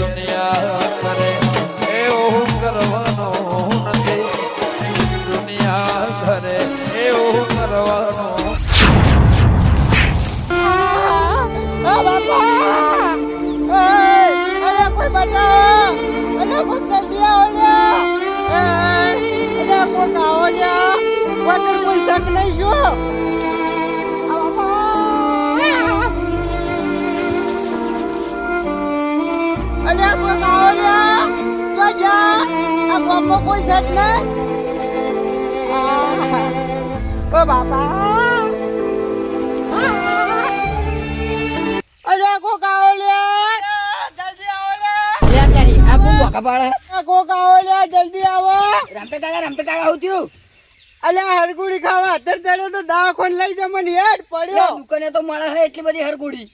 yeah આ ગામમાં કોઈ શક નહીં. આ, ઓ બાપા. અરે કોક લે જલ્દી આવો લે. લે તારી આ બોકા પાડે. આ કોક લે જલ્દી આવો. રમતે કાકા રમતે કાકા આવું થયું? અલે હરગુડી ખાવા અત્યારે ચડ્યો તો દવાખાને લઈ જા મને હેડ પડ્યો. દુકાને તો મળે હે એટલી બધી હરગુડી.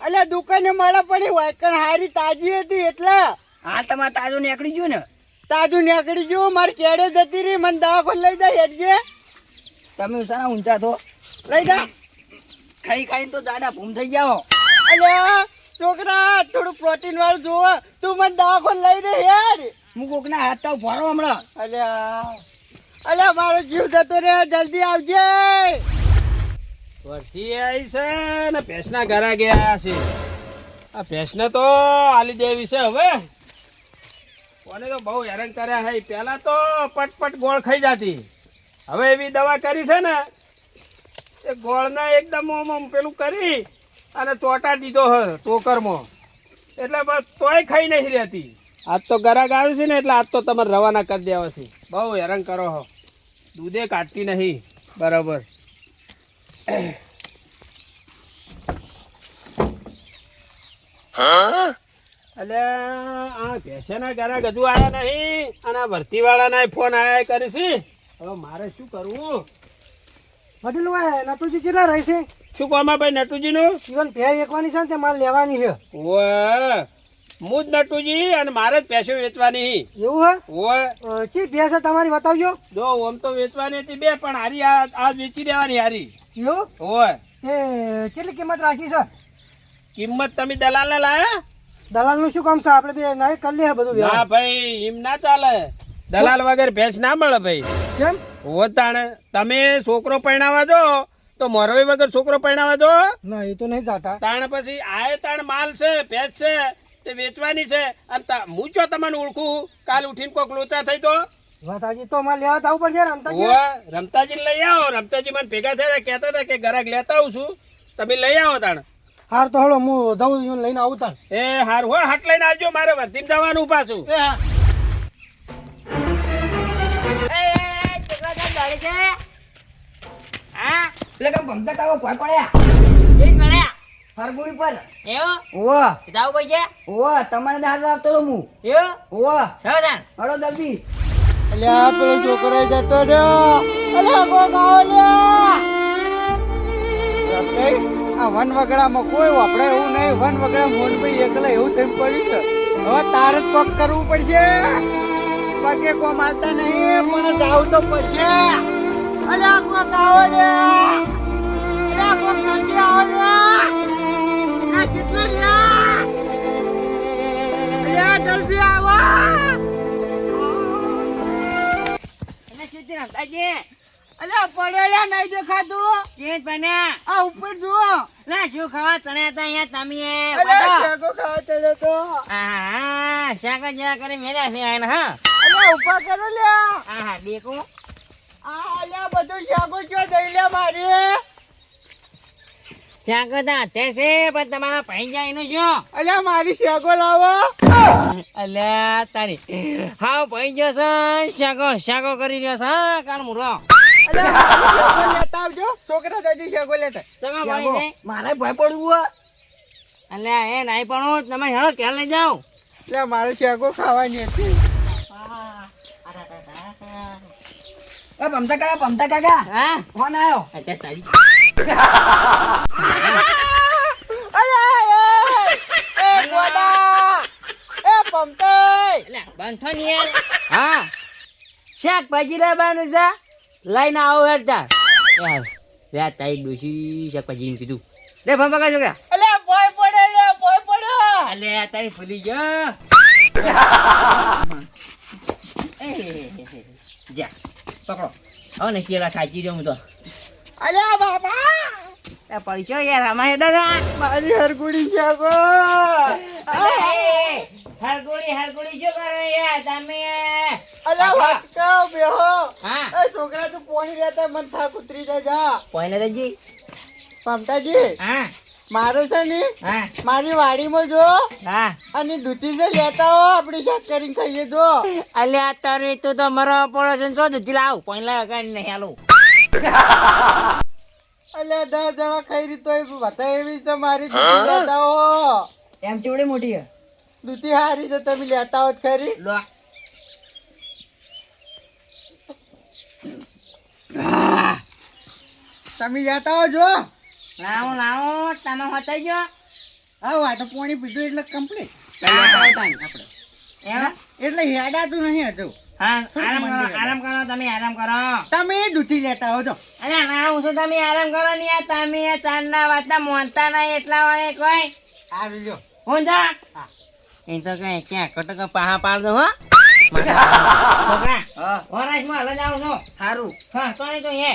અલ્યા દુકાને મળે પડી વાયકણ હારી તાજી હતી એટલે. હા તમારે તાજો નીકળી ગયું ને. તાજું નીકળી ગયું મારી કેડે જતી રહી મને દવાખાને લઈ જા હેડજે. તમે ઉસાના ઊંચા તો લઈ જા. ખાઈ ખાઈને તો જાડા ભૂમ થઈ જાઓ. અલે છોકરા થોડું પ્રોટીન વાળું જોવો તું મને દવાખાને લઈ દે હેડ. હું કોકના હાથ તો ભરો હમણાં. અલ્યા અલ્યા મારો જીવ જતો રે જલ્દી આવજે. વરથી આવી છે ને ભેંસના ઘરા ગયા છે. આ ભેંસને તો આલી દેવી છે હવે. કોને તો બહુ હેરાન કર્યા હૈ. પહેલા તો પટપટ ગોળ ખાઈ જતી. હવે એવી દવા કરી છે ને એ ગોળને એકદમ આમ આમ પેલું કરી અને ચોટા દીધો હ ટોકરમાં. એટલે બસ તોય ખાઈ નહીં રહેતી. આજ તો ગરાક આવ્યું છે ને એટલે આજ તો તમારે રવાના કરી દેવા છે. બહુ હેરાન કરો હો. દૂધે કાઢતી નહીં. બરાબર. એટલે આ ભેંસના ઘરે ગજુ આવ્યા નહીં અને આ ભરતીવાળાના ફોન આયા કરે છે હવે મારે શું કરવું? વડીલ નટુજી કેટલા રહેશે શું કોમાં ભાઈ નટુજીનું? જીવન ભે એકવાની છે ને તે માલ લેવાની છે. ઓ હું જ નટુજી અને મારે જ ભેંસો વેચવાની. એવું હે? ઓ ચી ભે તમારી બતાવજો. જો આમ તો વેચવાની હતી બે પણ હારી આ આજ વેચી દેવાની હારી. એવું? ઓવે એ કેટલી કિંમત રાખી છે? કિંમત તમે દલાલને લાયા? દલાલનું શું કામ છે? આપણે બે ના કરી લે બધું ના ભાઈ એમ ના ચાલે. દલાલ વગર ભેંસ ના મળે ભાઈ. કેમ? ઓ તમે છોકરો પરણાવા જો તો મોરવી વગર છોકરો પરણાવા જો. ના એ તો નહીં જાતા. તાણ પછી આય તાણ માલ છે ભેંસ છે તે વેચવાની છે. અને તા- હું જો તમને ઓળખું? કાલ ઉઠીને કોક લોચા થઈ તો? રમતાજી તો માલ લેવા જવું પડશે રમતાજી. રમતાજી લઈ આવો. રમતાજી મને ભેગા થયા કહેતા હતા કે ગરાક લેતા આવું છું. તમે લઈ આવો તાણ. હાર તો હળો હું દઉં છું લઈને આવું તાર એ હાર હો હાટ લઈને આવજો મારે વર્ધીમ જવાનું પાછું. એટલે કેમ કાકા ભોય પડ્યા ફરગુડી પર? ઓ ઓ તમારે તો હાથ આપતો તો હું ઓ હળો જલ્દી અલ્યા પેલો છોકરો જતો રહ્યો. અલ્યા કોક આવો લ્યા. રમતાઈ, આ વન વગડામાં કોઈ વાપરે એવું નહીં. વન વગડા મોહનભાઈ એકલા એવું થઈ પડ્યું છે. હવે તારે જ પગ કરવું પડશે. પગે કોમ આવતા નહીં. પણ જાવું તો પડશે. અરે કોક આવો રે અલ્યા કોક નથી આવો રે કેટલા અલ્યા જલ્દી આવો. અલ્યા પડેલા નહીં દેખાતું. આ ઉપર જુઓ. શું ખાવા તને હતા અહીંયા તમે ખાવા ચડ્યો તો. હા શાક જ્યાં કરી મેળ્યા છે આને હા. અલ્યા ઊભા કરો લ્યા. હા હા દેખો. આ અલ્યા બધું શાકો છો દઈ લે મારી. શાકો તો હાથે છે પણ તમારા પૈ જાય એનું શું? અલ્યા મારી શાકો લાવો. અલ્યા તારી. હા પૈ જશે છે શાકો શાકો કરી રહ્યો છે હા કાન મુરો અલ્યા લેતા આવજો. છોકરા દાદી શેકો લેતા. તમે ભાઈ મારે ભય પડવું અલ્યા એ નહીં પણ તમે હેડો ક્યાં લઈ જાઓ? એટલે મારે શેકો ખાવાની હતી. એ પમતા કાકા પમતા કાકા. હા? ફોન આવ્યો અચ્છા તારી અલ્યા એ એ ગોડા. એ પમતઈ અલ્યા બંધો ની યાર. હા. શાકભાજી લાવવાનું છે? લઈને આવો હેડતા. યાર રે તાઈ ડોશી શાકભાજી કીધું. લે ફોન પકડ છોકરા. અલે ભોય પડે લે ભોય પડે. અલે તારી ભૂલી ગયો જા પકડો. હવે ને કેળા સાચી રહ્યો હું તો. અલે બાબા. પૈસો યાર અમારે હેડો મારી હરગુડી છે ગો હરગોળી હરગોળી શું કરો યાર? તમે અલ્યા વાટકાવ બેહો. હા. એ છોકરા તું પોણી રહેતા મન થાક ઉતરી જાય જા. પહેલે રજી મમતાજી હા. મારે છે ને મારી વાડીમાં જો હા. અને દૂધી છે લેતા હો આપણી શાક કરીને ખાઈએ જો. અલ્યા તારે તું તો મરો પડો છે ને શું દૂધી લાવ. પહેલા કાંઈ નહીં હાલું. અલ્યા દસ જણા ખાઈ રીતો બતા એવી છે મારી દૂધી લેતા હો. એમ ચેવડી મોટી હે દૂધી હારી છે તમે લેતા હોત ખરી? લો. તમે લેતા હો જો. લાવો લાવો તમે હોતા જો હા આ તો પોણી પીધું એટલે કમ્પ્લીટ આપણે એટલે હેડાતું નહીં હજુ હા આરામ કરો આરામ કરો તમે આરામ કરો. તમે દૂધી લેતા હો અરે ના હું શું તમે આરામ કરો ને યાર? તમે ચાંદના વાતના મોનતા નહીં એટલા વાળે કોઈ સારું જો. હું જા? એ તો કઈ ક્યાં કટક પાહા પાડ દો હો. છોકરા વરાજમાં હલ જાઉં છું. સારું હા તો તો એ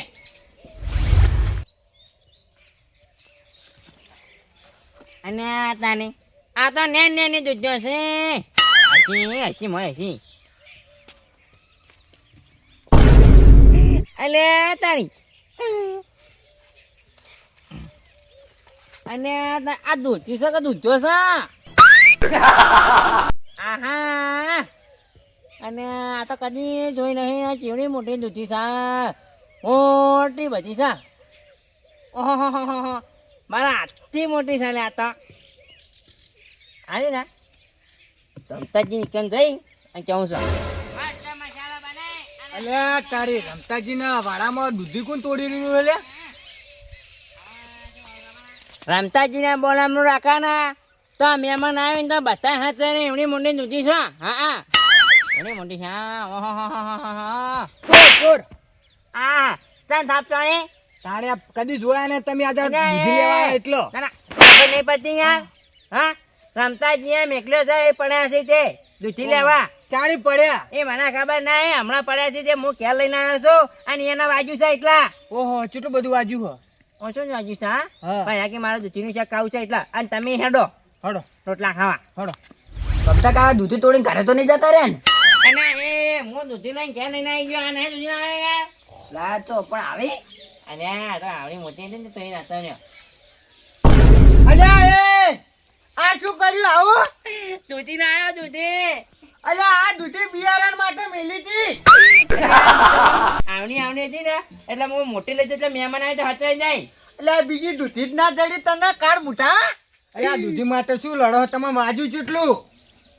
અને આ તાને આ તો નેન નેની દૂધો છે. હસી હસી મોય હસી. અલે તારી. અને આ આ છે કે દૂધો છે. આહા. અને આ તો કદી જોઈ નહીં આ ચીવડી મોટી દૂધી છે. મોટી બધી સા ઓહો મારા આટલી મોટી છે લે આ તો. હાલી ને? રમતાજી નીકળ જઈ અને કેવું છે? અલ્યા તારી રમતાજીના વાડામાં દૂધી કોણ તોડી રહ્યું એટલે રમતાજીના બોલામનું રાખવાના. તો મહેમાન આવે ને તો બધા હાથે ને એવડી મોટી દૂધી છે. હા હા. એવડી મોટી છે. હા ઓહો હો હો હો હો હો. ચોર ચોર. આ ચાલ થાપ તારે કદી જોયા ને તમે આજે દૂધી લેવા એટલો? નહીં પડતી યાર હા? રમતાજી એમ મેકલ્યો છે એ પડ્યા છે તે. દૂધી લેવા. ચાણી પડ્યા? એ મને ખબર ના એ હમણાં પડ્યા છે તે. હું ખ્યાલ લઈને આવ્યો છું. અને એના બાજુ છે એટલા. ઓહો કેટલું બધું વાજુ હો? ઓછો જ છે હા. આ કે મારા દૂધીનું શાક ખાવું છે એટલા. અને તમે હેડો. હડો. રોટલા ખાવા. હડો. કબતા કા દૂધી તોડીને ઘરે તો નહીં જતા રે ને? અને એ હું દૂધી લઈને ક્યાં લઈને આવી ગયો અને દૂધી ના આવે લા તો પણ આવી. અને આ તો આવડી મોટી હતી ને તો એ નતો ને અલ્યા એ આ શું કર્યું આવું? દૂધી ના આવ્યો દૂધી. અલ્યા આ દૂધી બિયારણ માટે મેલી હતી. આવણી આવણી હતી ને એટલે હું મોટી લઈ જતો એટલે મહેમાન આવે તો હચાઈ જાય. એટલે બીજી દૂધી જ ના જડી તને કાળ મુઠા. અરે આ દૂધી માટે શું લડો તમે વાજુ કેટલું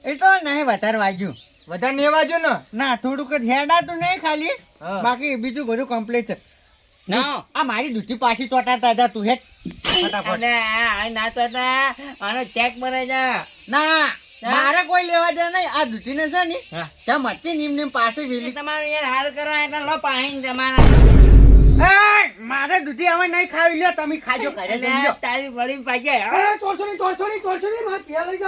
એ તો નહીં વધારે વાજ્યું વધારે ને વાજો ને? ના થોડુંક જ હેડાતું નહીં ખાલી. બાકી બીજું બધું કમ્પ્લીટ છે. ના. આ મારી દૂધી પાછી ચોટાડતા હતા તું હેટ ફટાફટ. ના તો હતા ચેક બને જા. ના મારે કોઈ લેવા દે નહીં. આ દૂધી ને છે ને હા. નીમ નીમ પાસે વેલી. તમારું યાર હાર કરવા એટલે લો પાણી તમારા મારે દૂધી હવે નહીં ખાવી. લ્યો તમે ખાજો લ્યો. તારી વળી મારે પ્યા લઈ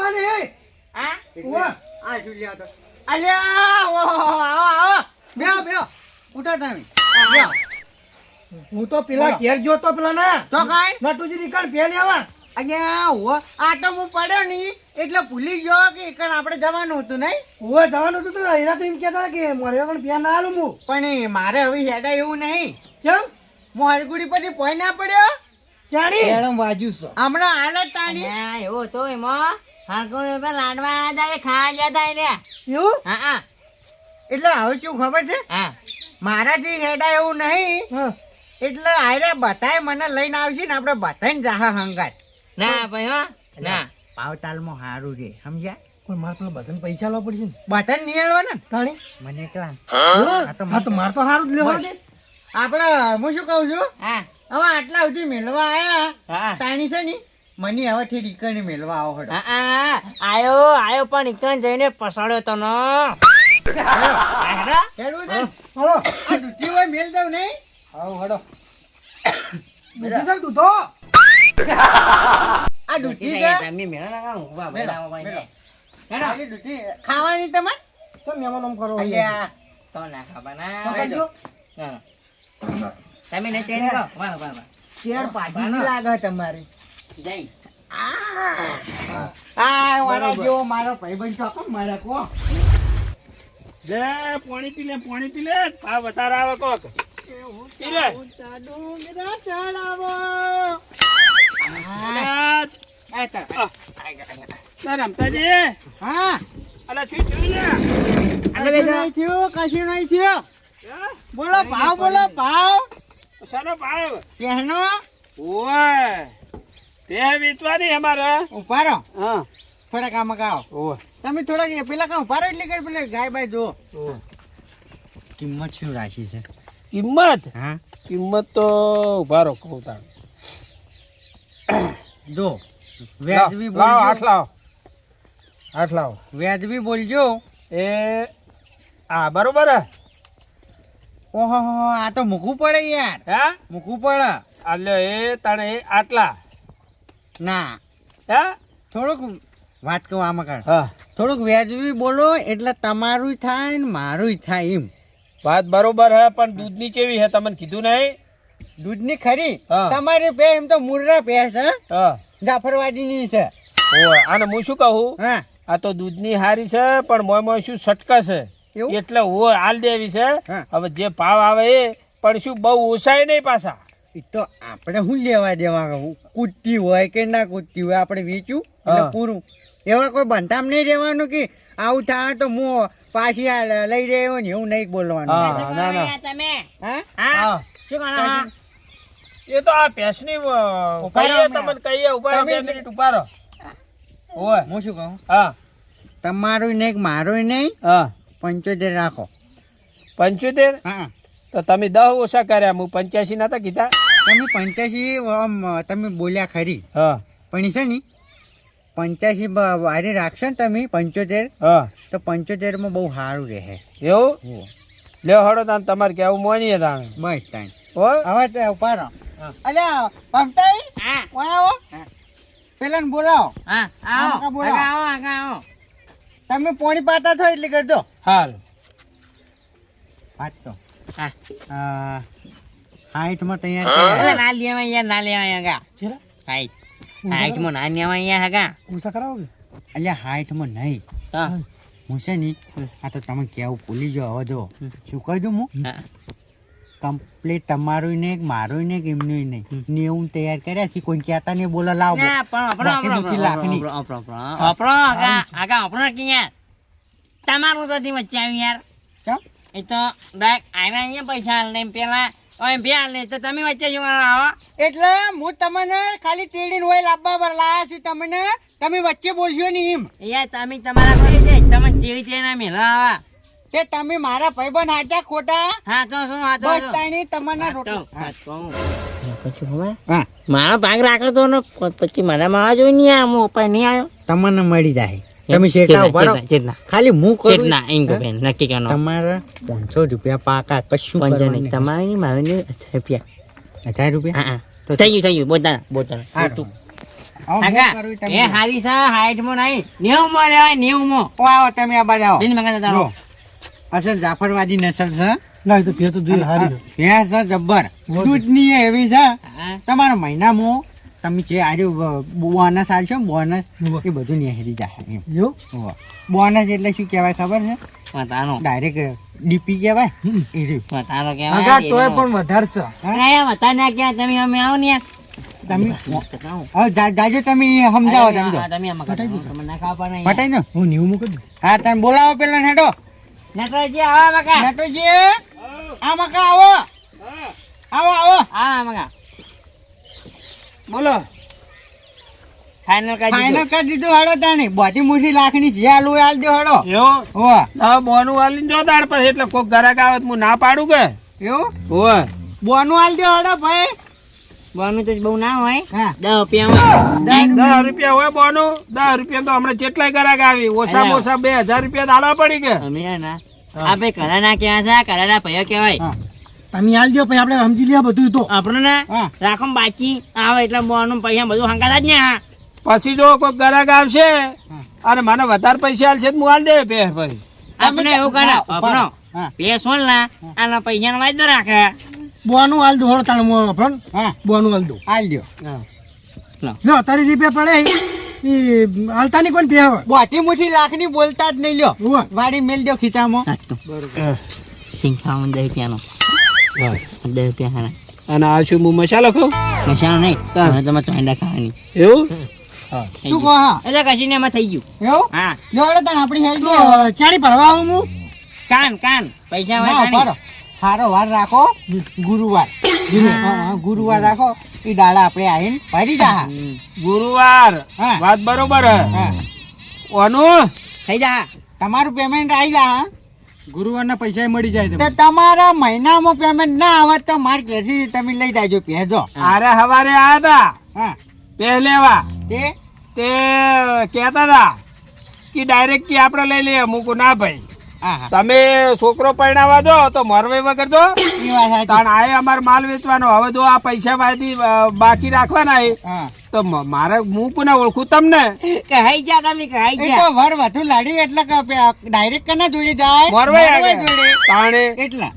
ઉવા. આ શું લ્યો તો? અલ્યા ઓહો, આવો આવો. બેહો બેહો. ઉઠો તમે. બેહો. હું તો પેલા ઘેર જોતો પેલા ના તો કાંઈ? નટુજી નીકળ પ્યા આવા અલ્યા હો આ તો હું પડ્યો નહીં. એટલે ભૂલી ગયો કે એકણ આપણે જવાનું હતું નહીં? હું જવાનું હતું તો એના તો એમ કહેતા કે મારે પણ બે ના આલું હું. પણ મારે હવે હેડા એવું નહીં. કેમ? હું હરગુડી પછી પોઈ ના પડ્યો? જાણી? એડમ વાજુ છો. હમણાં હાલત તાણી. એવું તો એમાં હરગુડી પર લાડવા આયા ખા ગયા જતા રે એવું? હા હા. એટલે હવે શું ખબર છે? હા. મારાથી હેડા એવું નહીં. હા. એટલે આયરે બધાય મને લઈને આવશે ને આપણે બધાને જાહા હંગાત. ના ભાઈ હા. ના. પાવતાલમાં સારું છે સમજ્યા? પણ મારે પેલા બધાને પૈસા લાવવા પડશે ને. બધાને નિહાળવાના ને? તાણી? મને એકલા. હા? તો મારે તો સારું જ લેવા બસ. દે આપણે હું શું કહું છું? હા. હવે આટલા સુધી મેળવા આયા. તાણી છે ને મને હવે ઠેર ઈકણે મેળવા આવો હડો. આયો આયો પણ એકન જઈને પસાડ્યો તો નો હેડો. ખેડવું છે ને? હલો આ દૂધી હોય મેલ દઉં નહીં આવો હડો દૂધી છે દૂધો આ દૂધી દૂધી છે તમે મેળો ના ખાઓ. ઊભા મેળો, બેઠા હોય મેળો. ને. ખાવાની તમાર? તો મહેમાન ઓમ કરો? અલ્યા, તો ના ખાવાના. પકડજો. હા. તમે નહીં તેડી લો. વાહ, વાહ, વાહ. શેર પાછી લાગે તમારી. જઈ. આ મારા જેવો મારો ભાઈબંધ છો. કોણ મારા કો જે પાણી પી લે પાણી પી લે. આ વધારે આવે કોક. ચડાવો. રમતાજી હા. અલા શું થયું લે કશું નહીં થયું કશું નહીં થયું. બોલો ભાવ બોલો ભાવ. શાનો ભાવ? પહેનો ઓય તે વેચવાની અમારે. રહો હા. થોડાક આમાં ગાઓ. ઓય. તમે થોડાક એ પેલા કાં ઉપાડો એટલે કે પેલા ગાય બાય જો કિંમત શું રાશિ છે? કિંમત? હા. કિંમત તો ઉભારો કહું તાર. જો વ્યાજબી લાવ હાથ લાવો. લાવો વ્યાજબી બોલજો. એ આ બરોબર? ઓહો હો, આ તો મૂકવું પડે યાર. હે? મૂકવું પડે. એટલે એ તને આટલા. ના. હે? થોડુંક વાત કહું આમાં કાઢ હા. થોડુંક વ્યાજબી બોલો એટલે તમારું થાય ને મારું થાય એમ. વાત બરોબર હે પણ દૂધની કેવી હે? તમને કીધું નહીં? દૂધની ખરી. તમારી બે એમ તો મુર્રા પે છે હા. જાફરવાદીની છે. ઓ આને હું શું કહું? હા. આ તો દૂધની હારી છે પણ મોય મોય શું સટકા છે? એવું? એટલે હોય હાલ દેવી છે. હવે જે ભાવ આવે એ પણ શું બહુ ઓછાય નહીં પાછા? એ તો આપણે શું લેવા દેવા? કૂદતી હોય કે ના કૂદતી હોય આપણે વેચ્યું એટલે પૂરું. એવા કોઈ બંધામ નહીં રહેવાનું કે આવું થાય તો હું પાછી આ લઈ રહ્યો ને એવું નહીં બોલવાનું. હા તમે. હા? હા? હા. શું હા? એ તો આ ભેંસની ઉપાડો. તમને કહીએ ઊભા બે મિનિટ ઉપાડો. ઓય હું શું કહું? હા. તમારું નહીં મારું નહીં હા. પંચોતેર રાખો. પંચોતેર? હા. તો તમે દહ ઓછા કર્યા હું પંચ્યાસી નતા કીધા? તમે પંચ્યાસી તમે બોલ્યા ખરી. હા. પણ છે ને પંચ્યાસી વારે રાખશો ને તમે પંચોતેર હા. તો પંચોતેરમાં બહુ સારું રહે. એવું. લ્યો હળો તાન તમારે કેવું મોનીએ તાણ. બસ તાણ. ઓ હવે તે ઊભા રહો હા. અલ્યા પમતાઈ? હા. આવો. પેલાને બોલાવો. હા આવો. આવો આવો. તમે પોણી પાતા છો એટલે કરજો. હાલ. તો. હા. હાઈટમાં તૈયાર ના લેવા યાર ના લેવા આગા હાઈટ. હાઈટમાં ના લેવા યાર હગા ઊંચા કરાવો કે અલ્યા હાઈટમાં નહીં. હા. હું છે ને આ તો તમે કેવું ભૂલી જાઓ. હવે જો શું કહી દઉં હા. કમ્પ્લીટ તમારું ને મારું નહીં એમનું નહીં. નેવું તૈયાર કર્યા છે કોઈ કહેતા નહીં બોલો લાવ. તમારું તો થી વચ્ચે આવ્યું યાર. એ તો ડાયરેક્ટ આવ્યા અહીંયા પૈસા હાલ ને પેલા ઓય બે હાલ તો તમે વચ્ચે આવો. એટલે હું તમને ખાલી તેડીને હોય લાવવા પર લાયા છે તમને તમે વચ્ચે બોલશો નહીં એમ. યાર તમે તમારા ઘરે જઈ તમે તેડી તેના મેલા આવા. તે તમે મારા ભાઈબંધ આજા ખોટા? હા તો શું હા તો બસ તાણી તમારા તો, હા. પછી? હા. મારો ભાગ રાખો તો ને પછી મને મારા જોઈ નહીં હું ઉપર નહીં આવ્યો. તમને મળી જાય. તમે શેઠા ઊભા ખાલી હું કરું. ચેતના ઇંગો બેન નક્કી કરવાનો. તમારા પાંચસો રૂપિયા પાકા કશું કરવાનું. તમારે નહીં મારે નહીં અચ્છા રૂપિયા. હજાર રૂપિયા? હા હા. તો થઈ ગયું થઈ ગયું બોતા બોતા હું. કરું એ હારી સા હાઈટમાં નહીં. નેવું માં લેવાય નેવું માં આવો તમે આ બાજુ આવો. જો તારો. અસલ જાફરવાદી નસલ છે. ના તો ભેજ તો જોઈએ હારી ભેંસ છે જબ્બર. દૂધની એવી છે. તમારા મહિનામાં તમે જે આર્યું બોનસ આવશે ને બોનસ. એ બધું નીકળી જાય એમ. બોનસ એટલે શું કહેવાય ખબર છે? વતાનો ડાયરેક્ટ ડીપી કહેવાય? હમ. એ રહ્યું. કહેવાય આગા તોય પણ વધારે છે. અરે વતા ના ક્યાં તમે અમે આવો ને તમે હવે જાજો તમે સમજાવો તમે તો. પટાઈ દો. હું નેવું મૂકી દઉં. હા તમે બોલાવો પેલા હેડો. નટરાજી આવા મકા. નટુજી આ મકા આવો. આવો આવો. આવા મકા. બોલો. ફાઇનલ કરી ફાઇનલ કરી દીધું હેડો તાણી. બધી મુઠી લાખની જે આલુ આલ દો હેડો યો હો. હવે બોનું જો તાર પછી એટલે કોક ગરાક આવે તો હું ના પાડું કે? એવું? ઓય બોનું આલ દો હેડો ભાઈ. બોનું તો બહુ ના હોય. દસ રૂપિયા. દસ રૂપિયા હોય બોનું? દસ રૂપિયા તો હમણાં કેટલાય ગરાક આવી. ઓછા ઓછા બે હજાર રૂપિયા તો પડી ગયા અમે ના ને આ ભાઈ કરાના કેવા છે? કરાના ભૈયા કહેવાય. તમે હાલ દો પછી આપણે સમજી લઈએ બધું તો. આપણે ના? રાખો બાકી આવે એટલે બોનું પૈસા બધું હંકાતા જ ને હા પછી જો કોઈ ગ્રાહક આવશે અને મને વધારે પૈસા હાલશે હું હાલ દે પે ભાઈ. આપણે એવું કરે ના, આપણો હા. પેસો ના આના પૈસાનો વાયદો રાખે. બોનું હાલ દો હોળ તાણ મો પણ હા. બોનું હાલ દો. હાલ દ્યો જો તારી રીપે પડે. ઈ હાલતા નહીં કોણ પે હવે બોટી મુઠી લાખની બોલતા જ નહીં લ્યો. વાડી મેલ દ્યો ખીચામાં. સિંગ ખાવાનું દસ પ્યાનો. દસ રૂપિયા હારા અને આ શું હું મસાલો ખાઉં? મસાલો નહીં તમે તમે ચોંડા ખાવાની. એવું? શું કહો હા? એટલે કશી ને એમાં થઈ ગયું. એવું? હા. હેડો આપણી ચાણી ભરવા હું. કાન કાન. પૈસા વાળા. હારો વાર રાખો ગુરુવાર. ગુરુવાર રાખો એ દાડા આપણે આવીને ભરી જા. ગુરુવાર. હા. વાત બરોબર હા. ઓનું? થઈ જા. તમારું પેમેન્ટ આવી જા હા. ગુરુવારના પૈસા મળી જાય તો તમારા મહિનામાં પેમેન્ટ ના આવે તો મારે કેસી તમે લઈ જાજો પહેજો અરે હવારે આયા હતા હા. પહેલેવા તે? તે કહેતા હતા કે ડાયરેક્ટ કે આપણે લઈ લઈએ. મૂકું ના ભાઈ. તમે છોકરો પરણાવા દો તો મોરવાઈ વગર દો. તાણ આએ અમારે માલ વેચવાનો. હવે જો આ પૈસા વાયદી બાકી રાખવાના એ તો મારે હું કોને ઓળખું તમને? કહી જા તમે કહી એ જા. તો વર વધુ લાડી એટલે કે ડાયરેક્ટ કને જોડે જાય? મોરવાઈ જોડે. તાણે. એટલા.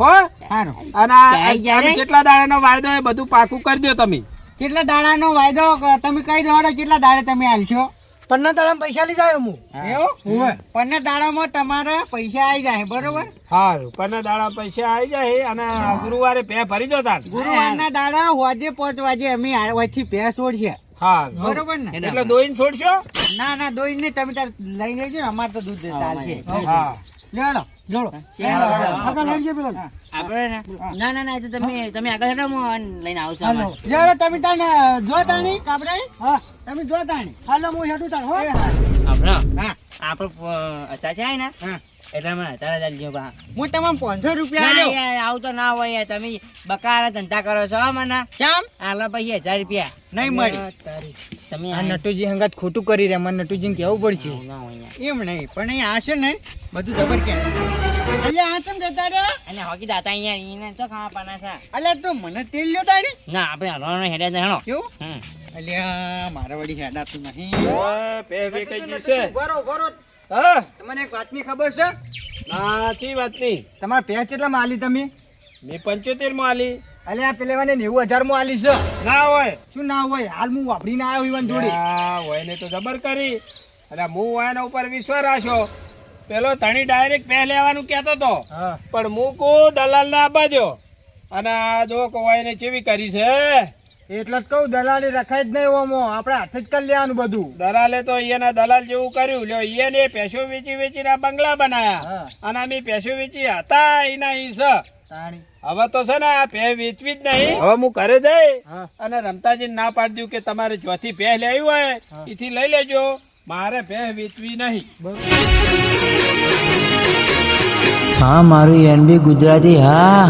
હો? હારો. અને? કેટલા દાડાનો વાયદો એ બધું પાકું કરી દો તમે. કેટલા દાડાનો વાયદો તમે કહી દો કેટલા દાડે તમે હાલશો પન્ના તાળામાં પૈસા લઈ જાય હું. એવું? પંદર દાડામાં તમારા પૈસા આવી જાય બરોબર? સારું પન્ના દાડા પૈસા આવી જાય અને ગુરુવારે પે ભરી દો તાર ગુરુવારના દાડા વાજે પાંચ વાજે અમે વચ્ચે ભેંસ છોડશે હા. બરોબર ને? એટલે દોઈને છોડશો? ના ના દોઈ નહીં તમે તાર લઈ લેજો ને અમારે તો દૂધ ચાલશે. હા. લેડો જોડો આગળ લઈ જાય પેલા આપણે ને- ના ના તો તમે તમે આગળ હેડો હું લઈને આવશો લેડો તમે તાને જો તાણી કાબરાઈ હા. તમે જો તાણી. હાલો હું હેડું તાણ હો. આપણો હા. આપણે અત્યારે છે ને હા. એટલે મને અત્યારે જ આલજો બા. હું તમને પાંચસો રૂપિયા ના આલ્યો. આવું તો ના હોય યાર. તમે બકારા ધંધા કરો છો મને. કેમ આલો પછી હજાર રૂપિયા. નહીં મળી. તમે આ નટુજી હંગાત ખોટું કરી રહ્યા મને નટુજીને કેવું પડશે? ના હોય યાર. એમ નહીં પણ અહીં આ છે ને બધું જબર કે અલ્યા આ તમ જતા રહ્યા? અને હોકી દાતા અહીંયા એને તો ખાવા પાના છે? અલ્યા તો મને તેલ લ્યો તારી. ના આપણે હલવાનો હેડે હેડો. કેવું. અલ્યા મારા વડી હેડાતું નહીં. ઓય, પે વેચાઈ ગયું છે બરો બરો હા. તમને એક વાતની ખબર છે? નાથી વાતની? તમારા પેજ કેટલા માં આલી તમે? મેં પંચોતેરમાં આલી અલ્યા પેલેવાને નેવું હજારમાં આલી છે. ના હોય. શું ના હોય? હાલ હું વાપરીને આવ્યો ઈવન જોડે. હા હોય ને તો જબર કરી. અરે હું એના ઉપર વિશ્વાસ રાખ્યો પેલો ધણી ડાયરેક્ટ પે લેવાનું કહેતો તો. હા. પણ હું કો દલાલ ના દ્યો અને આ જો કોઈ ને ચેવી કરી છે એટલે જ કહું દલાલી રખાય જ નહીં ઓમો. આપણે હાથે જ કરી લેવાનું બધું. દલાલે તો અહીંયાના દલાલ જેવું કર્યું. લ્યો એને પેશો વેચી વેચીને આ બંગલા બનાયા. અને અમે પેશો વેચી હતા એના ઈ છે હવે તો છે ને આ પે વેચવી જ નહીં. હવે હું ઘરે જઈ અને રમતાજી ના પાડી દઉં કે તમારે ચોથી પે લેવી હોય એથી લઈ લેજો. મારે પે વેચવી નહીં. હા મારું એનબી ગુજરાતી હા.